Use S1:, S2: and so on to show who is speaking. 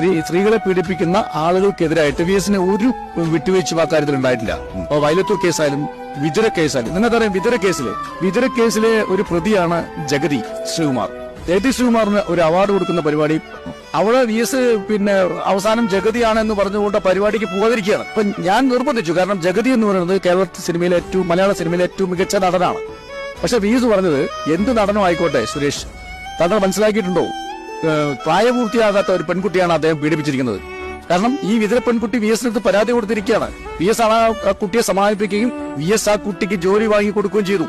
S1: സ്ത്രീ സ്ത്രീകളെ പീഡിപ്പിക്കുന്ന ആളുകൾക്കെതിരായിട്ട് വി എസിന് ഒരു വിട്ടുവീഴ്ച കാര്യത്തിൽ ഉണ്ടായിട്ടില്ല. അപ്പൊ വയലത്തൂർ കേസായാലും വിതുര കേസായാലും നിങ്ങൾക്കറിയാം വിതുര കേസിലെ വിതുര കേസിലെ ഒരു പ്രതിയാണ് ജഗതി ശ്രീകുമാർ. ജഗതി ശ്രീകുമാറിന് ഒരു അവാർഡ് കൊടുക്കുന്ന പരിപാടി അവിടെ വി എസ് പിന്നെ അവസാനം ജഗതിയാണ് എന്ന് പറഞ്ഞുകൊണ്ട് പരിപാടിക്ക് പോകാതിരിക്കുകയാണ്. അപ്പൊ ഞാൻ നിർബന്ധിച്ചു കാരണം ജഗതി എന്ന് പറയുന്നത് കേരള സിനിമയിലെ ഏറ്റവും മലയാള സിനിമയിലെ ഏറ്റവും മികച്ച നടനാണ്. പക്ഷെ വി എസ് പറഞ്ഞത് എന്ത് നടനോ ആയിക്കോട്ടെ സുരേഷ്? താങ്കൾ മനസ്സിലാക്കിയിട്ടുണ്ടോ? പ്രായപൂർത്തിയാകാത്ത ഒരു പെൺകുട്ടിയാണ് അദ്ദേഹം പീഡിപ്പിച്ചിരിക്കുന്നത്. കാരണം ഈ വിതര പെൺകുട്ടി വി എസ് എടുത്ത് പരാതി കൊടുത്തിരിക്കുകയാണ്. വി എസ് ആ കുട്ടിയെ സമാപിപ്പിക്കുകയും വി എസ് ആ കുട്ടിക്ക് ജോലി വാങ്ങി കൊടുക്കുകയും ചെയ്തു.